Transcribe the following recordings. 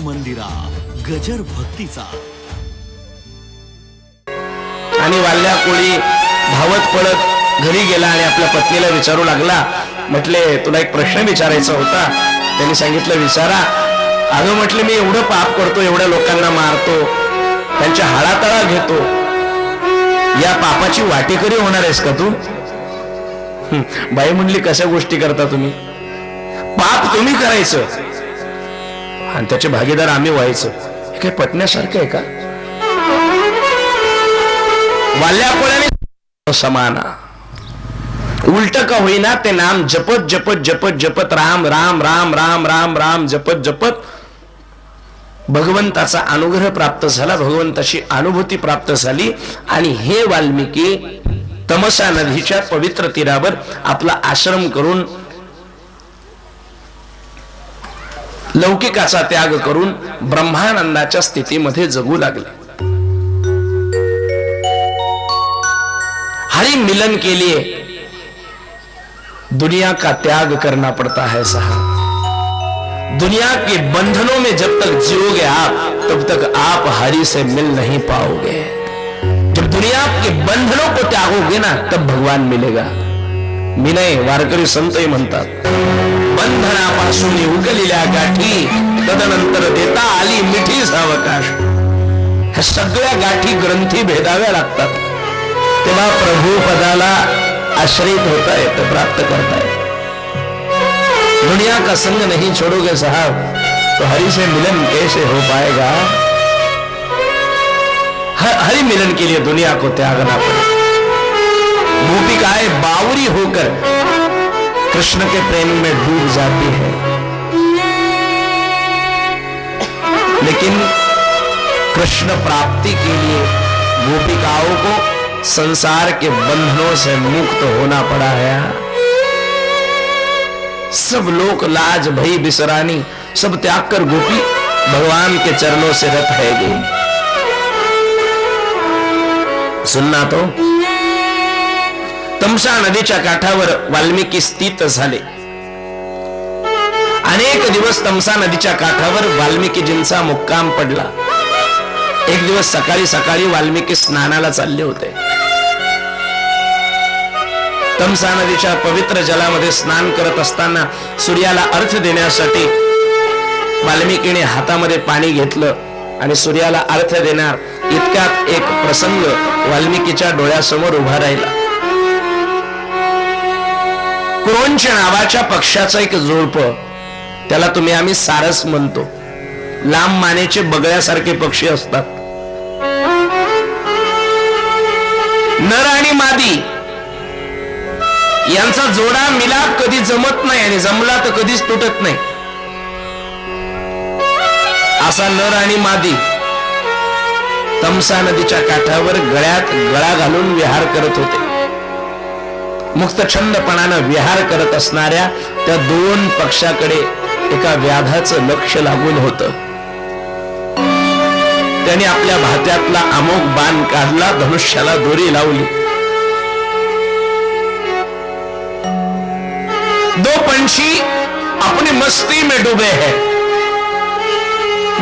मंदिरा गजर भक्तीचा. आणि वाल्या कोळी धावत पळत घरी गेला आणि आपल्या पत्नीला विचारू लागला म्हटले तुला एक प्रश्न विचारायचा होता. त्यांनी सांगितलं विचारा. अगं म्हटले मी एवढं पाप करतो एवढ्या लोकांना मारतो त्यांच्या हाडातळा घेतो. या पापाची वाटेकरी होणार आहेस का तू? बाई म्हणली कशा गोष्टी करता तुम्ही? पाप तुम्ही करायचं. आणि त्याचे भागीदार आम्ही व्हायचं. हे काही पटण्यासारखं आहे का? वाल्या समाना उलट का होईना ते नाम जपत जपत जपत जपत राम राम राम राम राम राम जपत जपत. भगवंताचा अनुग्रह प्राप्त झाला भगवंताची अनुभूती प्राप्त झाली. आणि हे वाल्मिकी तमसा नदीच्या पवित्र तीरावर आपला आश्रम करून लौकिकाचा त्याग करून ब्रह्मानंदाच्या स्थितीमध्ये जगू लागले. हरि मिलन के लिए दुनिया का त्याग करना पड़ता है साहब। दुनिया के बंधनों में जब तक जियोगे आप तब तक आप हरि से मिल नहीं पाओगे। जब दुनिया के बंधनों को त्यागोगे ना तब भगवान मिलेगा। मी वारकरी वारकरी संतही म्हणतात बंधनापासून उगलेल्या गाठी तदनंतर देता आली मिठी सावकाश ह्या सगळ्या गाठी ग्रंथी भेदाव्या लागतात तेव्हा प्रभू पदाला आश्रित होता है तो प्राप्त करता है दुनिया का संग नहीं छोड़ोगे साहब तो हरि से मिलन कैसे हो पाएगा हरि मिलन के लिए दुनिया को त्यागना पड़े गोपिकाएँ बावरी होकर कृष्ण के प्रेम में डूब जाती है। लेकिन कृष्ण प्राप्ति के लिए गोपिकाओं को संसार के बंधनों से मुक्त होना पड़ा है। सब लोग लाज भई बिसरानी, सब त्याग कर गोपी भगवान के चरणों से रत है गई सुनना तो। तमसा नदीच्या काठावर वाल्मिकी स्थित झाले. अनेक दिवस तमसा नदीच्या काठावर वाल्मिकीजींचा मुक्काम पडला. एक दिवस सकाळी सकाळी वाल्मिकी स्नानाला चालले होते. तमसा नदीच्या पवित्र जलामध्ये स्नान करत असताना सूर्याला अर्थ देण्यासाठी वाल्मिकीने हातामध्ये पाणी घेतलं आणि सूर्याला अर्थ देणार इतक्यात एक प्रसंग वाल्मिकीच्या डोळ्यासमोर उभा राहिला. क्रोंच नावाच्या पक्षाचं एक जोडप त्याला तुम्ही आम्ही सारस म्हणतो. लांब मानेचे बगळ्यासारखे पक्षी असतात. नर आणि मादी. यांचा जोडा मिलाप कधी जमत नाही आणि जमला तर कधीच तुटत नाही. असा नर आणि मादी. तमसा नदीच्या काठावर गळ्यात गळा घालून विहार करत होते. मुक्त छंदपणानं विहार करत असणाऱ्या त्या दोन पक्षाकडे एका व्याधाचं लक्ष लागून होत. त्याने आपल्या भात्यातला अमोक बाण काढला धनुष्याला दोरी लावली. दो पंछी अपनी मस्ती में डूबे हैं।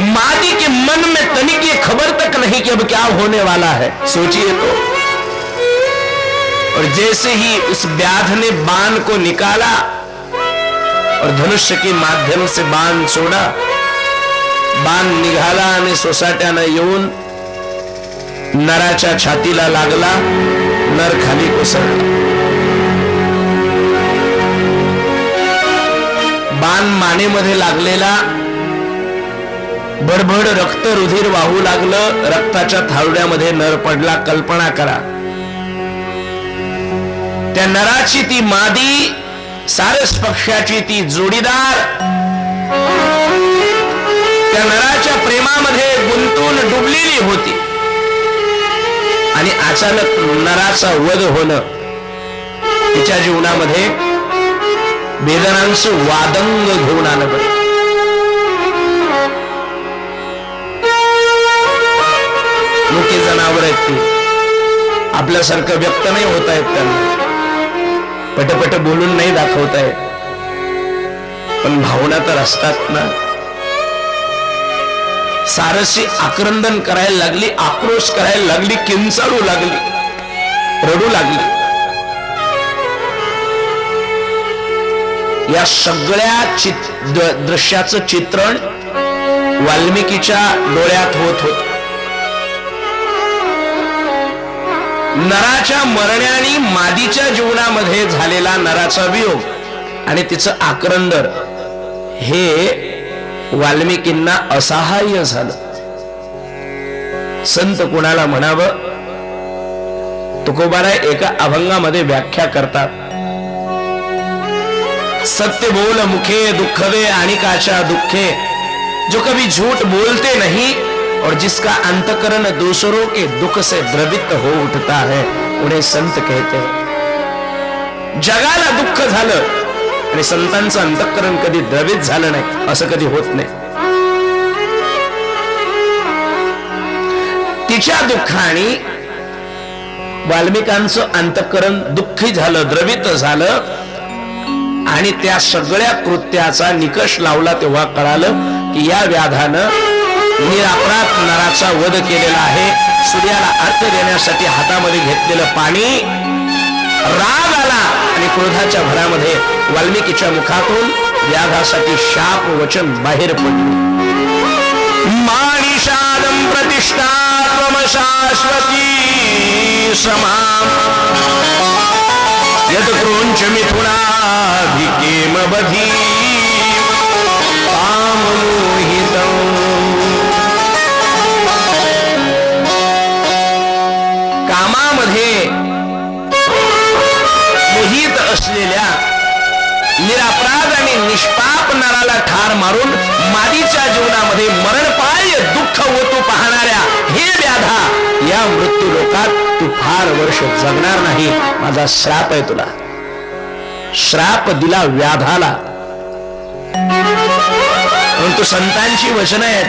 मादी के मन में तनिक ये खबर तक नहीं कि अब क्या होने वाला है। सोचिए तो। और जैसे ही उस व्याध ने बाण को निकाला और धनुष्य के माध्यम से बाण सोडा बाण निघाला आणि सोसाट्यानं येऊन नराच्या छातीला लागला नर खाली कोसळला. बाण मानेमध्ये लागलेला भडभड रक्त रुधिर वाहू लागलं रक्ताच्या थावड्यामध्ये नर पडला कल्पना करा. त्या नराची ती मादी सारस पक्षाची ती जोडीदार. त्या नराच्या प्रेमामध्ये गुंतून डुबलेली होती. आणि अचानक नराचा वध होणं तिच्या जीवनामध्ये वेदनांचं वादंग घेऊन आलं बरं. मुख्य जनावर आहेत ती. आपल्यासारखं व्यक्त नाही होत आहेत त्यांना. पटपट बोलून नाही दाखवता येत पण भावना तर असतात ना. सारशी आक्रंदन करायला लागली आक्रोश करायला लागली किंचाळू लागली रडू लागली. या सगळ्या चित द- दृश्याचं चित्रण वाल्मिकीच्या डोळ्यात होत होत. नराच्या मरण्याने मादीच्या जीवनामध्ये झालेला नराचा वियोग आणि तिचं आक्रंदर हे वाल्मिकींना असहाय्य झालं. संत कुणाला म्हणावं? तुकोबारा एका अभंगामध्ये व्याख्या करतात. सत्य बोल मुखे दुःखवे आणि काचा दुःखे. जो कभी झूठ बोलते नाही और जिसका अंतकरण दूसरों के दुख से द्रवित हो उठता है उन्हें संत कहते हैं। जगाला दुःख झालं आणि संतांचं अंतकरण कधी द्रवित झालं नाही असं कधी होत नाही. तिच्या दुःखाने वाल्मिकांचं अंतकरण दुःखी झालं द्रवित झालं आणि त्या सगळ्या कृत्याचा निकष लावला तेव्हा कळालं की या व्याधानं निरापराध नराचा वध केलेला आहे. सूर्याला अर्थ देण्यासाठी हातामध्ये घेतलेलं पाणी राग आला आणि क्रोधाच्या भरामध्ये वाल्मिकीच्या मुखातून व्याधासाठी शाप वचन बाहेर पडले. माणिषादं प्रतिष्ठा शाश्वती समाम यत मिथुनाधिकेम बधी कामामध्ये असलेल्या निरापराध आणि निष्पाप नराला ठार मारून मादीच्या जीवनामध्ये मरणपाय दुःख होतो पाहणाऱ्या हे व्याधा या मृत्यू लोकात तू फार वर्ष जगणार नाही. माझा श्राप आहे तुला. श्राप दिला व्याधाला. परंतु संतांची वचन आहेत.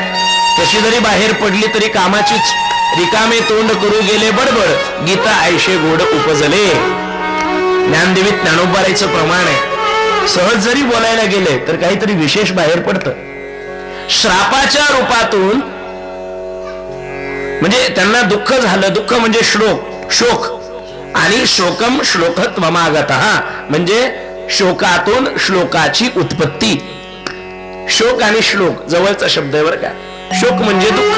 कशी जरी बाहेर पडली तरी कामाचीच. रिकामे तोंड करू गेले बडबड. गीता आयशे गोड उपजले. ज्ञानदेवीत ज्ञानोबारायचं प्रमाण आहे. सहज जरी बोलायला गेले तर काहीतरी विशेष बाहेर पडतं. श्रापाच्या रूपातून म्हणजे त्यांना दुःख झालं दुःख म्हणजे श्लोक शोक. आणि शोकम श्लोकत्वमागत म्हणजे शोकातून श्लोकाची उत्पत्ती. शोक आणि श्लोक जवळचा शब्द आहे बरं का. शोक म्हणजे दुःख.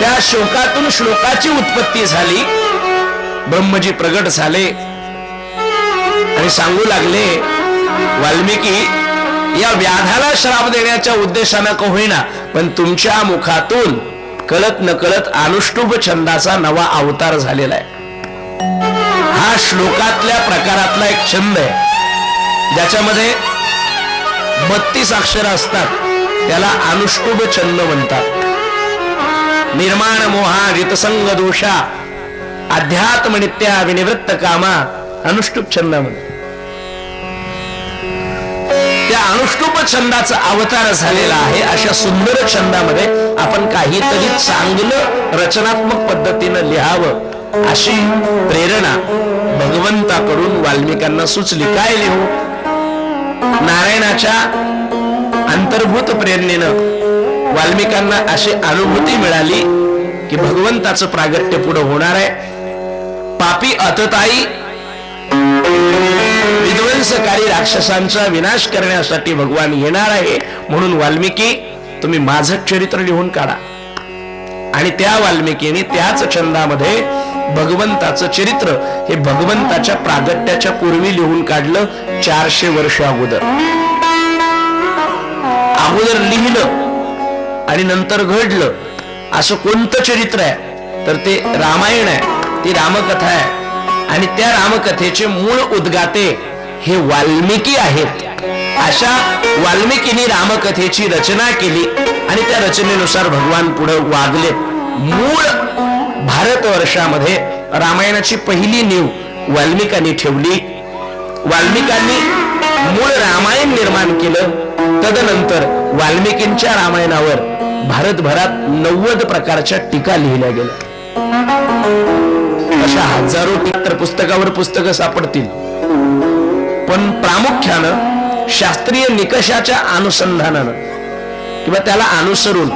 त्या शोकातून श्लोकाची उत्पत्ती झाली ब्रह्मजी प्रगट झाले आणि सांगू लागले वाल्मिकी या व्याधाला श्राप देण्याच्या उद्देशानं का होईना पण तुमच्या मुखातून कळत नकळत अनुष्टुभ छंदाचा नवा अवतार झालेला आहे. हा श्लोकातल्या प्रकारातला एक छंद आहे. ज्याच्यामध्ये बत्तीस अक्षर असतात. त्याला अनुष्टुभ छंद म्हणतात. निर्माण मोहा रितसंग दोषा अध्यात्मनित्या विनिवृत्त कामा अनुष्टुप छंद त्या अनुष्टुप छंदाचा अवतार झालेला आहे अशा सुंदर छंदामध्ये आपण काहीतरी चांगलं रचनात्मक पद्धतीनं लिहावं अशी प्रेरणा भगवंताकडून वाल्मिकांना सुचली. काय लिहू? नारायणाच्या अंतर्भूत प्रेरणेनं वाल्मिकांना अशी अनुभूती मिळाली की भगवंताचं प्रागट्य पुढं होणार आहे. पापी अतताई. विध्वंसकारी राक्षसांचा विनाश करण्यासाठी भगवान येणार आहे. म्हणून वाल्मिकी तुम्ही माझं चरित्र लिहून काढा. आणि त्या वाल्मिकीने त्याच छंदामध्ये भगवंताचं चरित्र हे भगवंताच्या प्रागट्याच्या पूर्वी लिहून काढलं चारशे वर्ष अगोदर. अगोदर लिहिलं आणि नंतर घडलं. असं कोणतं चरित्र आहे? तर ते रामायण आहे. ती रामकथा आहे. आणि त्या रामकथेचे मूळ उद्गाते हे वाल्मिकी आहेत. अशा वाल्मिकीने रामकथेची रचना केली आणि त्या रचनेनुसार भगवान पुढे वागले. मूळ भारतवर्षामध्ये रामायणाची पहिली नीव वाल्मिकांनी ठेवली. वाल्मिकांनी मूळ रामायण निर्माण केलं. तदनंतर वाल्मिकींच्या रामायणावर भारतभरात नव्वद प्रकारच्या टीका लिहिल्या गेल्या. अशा हजारो तर पुस्तकावर पुस्तकं सापडतील. पण प्रामुख्यानं शास्त्रीय निकषाच्या अनुसंधानानं किंवा त्याला अनुसरून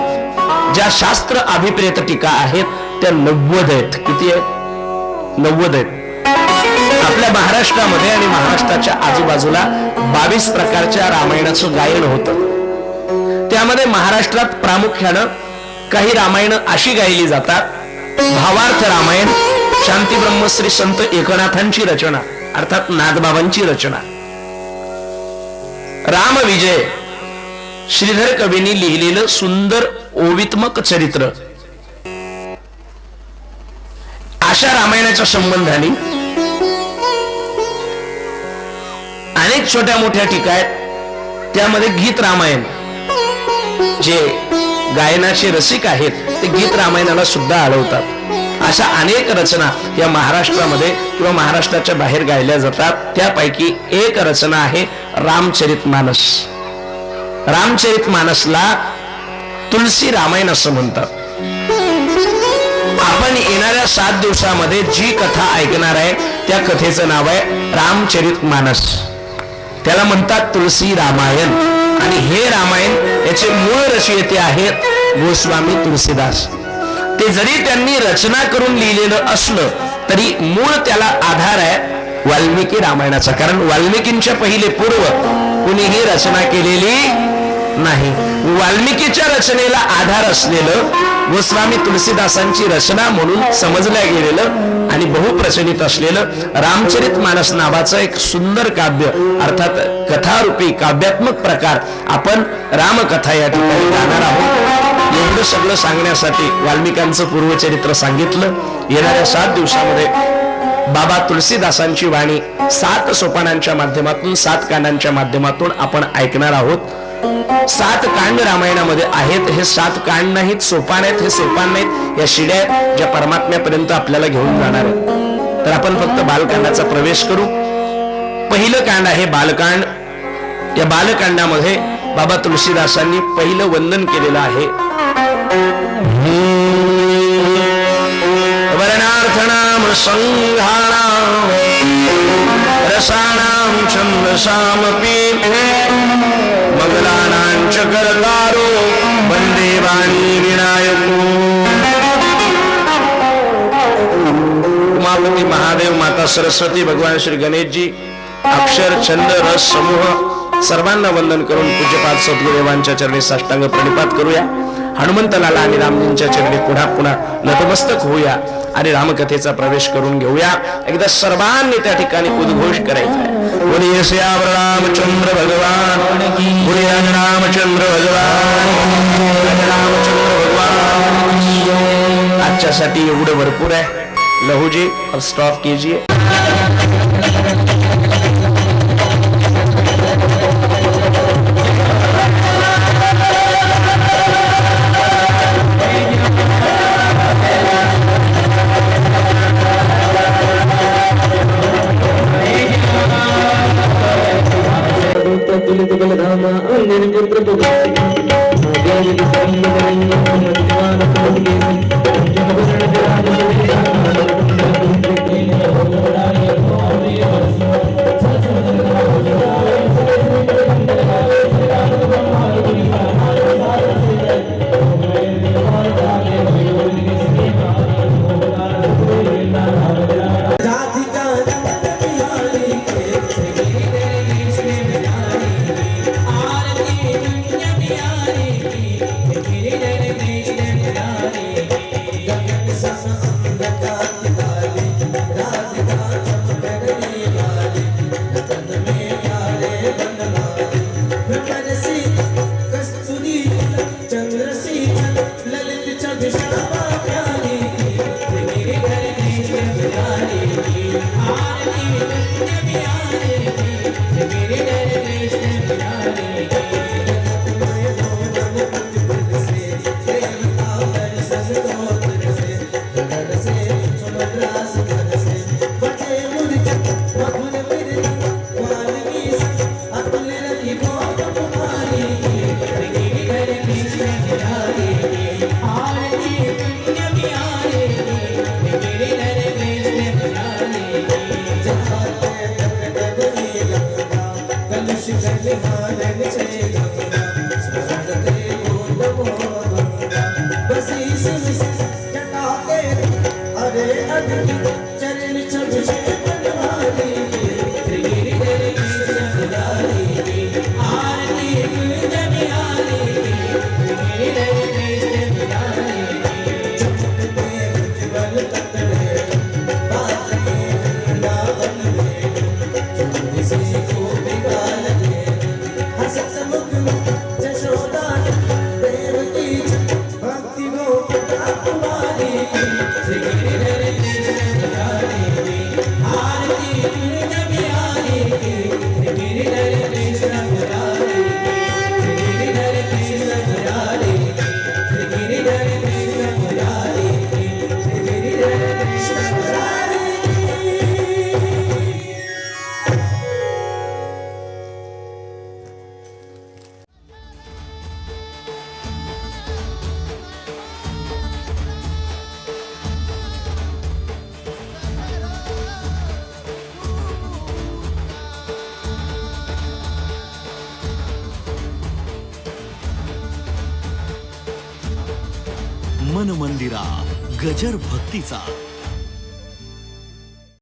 ज्या शास्त्र अभिप्रेत टीका आहेत त्या नव्वद आहेत. किती आहेत? नव्वद आहेत. आपल्या महाराष्ट्रामध्ये आणि महाराष्ट्राच्या आजूबाजूला बावीस प्रकारच्या रामायणाचं गायन होतं. त्यामध्ये महाराष्ट्रात प्रामुख्यानं काही रामायण अशी गायली जातात. भावार्थ रामायण शांती ब्रह्मश्री संत एकनाथांची रचना अर्थात नागबाबांची रचना. राम विजय श्रीधर कवींनी लिहिलेलं सुंदर ओवित्मक चरित्र. अशा रामायणाच्या संबंधाने अनेक छोट्या मोठ्या टीका आहेत. त्यामध्ये गीत रामायण जे गायनाचे रसिक आहेत ते गीत रामायणाला सुद्धा आढळतात अशा अनेक रचना या महाराष्ट्रामध्ये किंवा महाराष्ट्राच्या बाहेर गायल्या जातात. त्यापैकी एक रचना आहे रामचरित मानस. रामचरित मानसला तुलसी रामायण असं म्हणतात. आपण येणाऱ्या सात दिवसामध्ये जी कथा ऐकणार आहे त्या कथेचं नाव आहे रामचरित मानस. त्याला म्हणतात तुलसी रामायण. आणि हे रामायण याचे मूळ रचयिते आहेत गोस्वामी तुलसीदास. ते जरी त्यांनी रचना करून लिहिलेलं असलं तरी मूळ त्याला आधार आहे वाल्मिकी रामायणाचा. कारण वाल्मिकींच्या पहिले पूर्व कुणीही रचना केलेली नाही. वाल्मिकीच्या रचनेला आधार असलेलं व स्वामी तुलसीदासांची रचना म्हणून समजल्या गेलेलं आणि बहुप्रचलित असलेलं रामचरित मानस नावाचं एक सुंदर काव्य अर्थात कथारूपी काव्यात्मक प्रकार आपण रामकथा या ठिकाणी गाणार आहोत. एवढं सगळं सांगण्यासाठी वाल्मिकांचं पूर्वचरित्र सांगितलं. येणाऱ्या सात दिवसामध्ये बाबा तुलसीदासांची वाणी सात सोपानांच्या माध्यमातून सात कानांच्या माध्यमातून आपण ऐकणार आहोत. सात कांड रामायणामध्ये आहेत. हे सात कांड नाहीत सोपान आहेत हे सोपान नाहीत. या शिड्या ज्या परमात्म्यापर्यंत आपल्याला घेऊन जाणार आहेत. तर आपण फक्त बालकांडाचा प्रवेश करू. पहिलं कांड आहे बालकांड. या बालकांडामध्ये बाबा तुळशीदासांनी पहिलं वंदन केलेलं आहे. वर्णार्थनाम संघाणाम रसाणाम छंदसामपि. मंगलानांच करतारो वंदे वाणी विनायको. उमापती महादेव माता सरस्वती भगवान श्री गणेशजी अक्षर छंद रस समूह सर्वांना वंदन करून पूज्यपाद सद्गुरुदेवांच्या चरणी साष्टांग प्रणिपात करूया. हनुमंतलाला आणि रामजींच्या चरणी पुन्हा पुन्हा नतमस्तक होऊया आणि रामकथेचा प्रवेश करून घेऊया. एकदा सर्वांनी त्या ठिकाणी उद्घोष करायचा रामचंद्र भगवान. रामचंद्र भगवान. रामचंद्र भगवान. आजच्यासाठी एवढं भरपूर आहे. लहूजी स्टॉप स्टॉप कीजिए. गजर भक्तीचा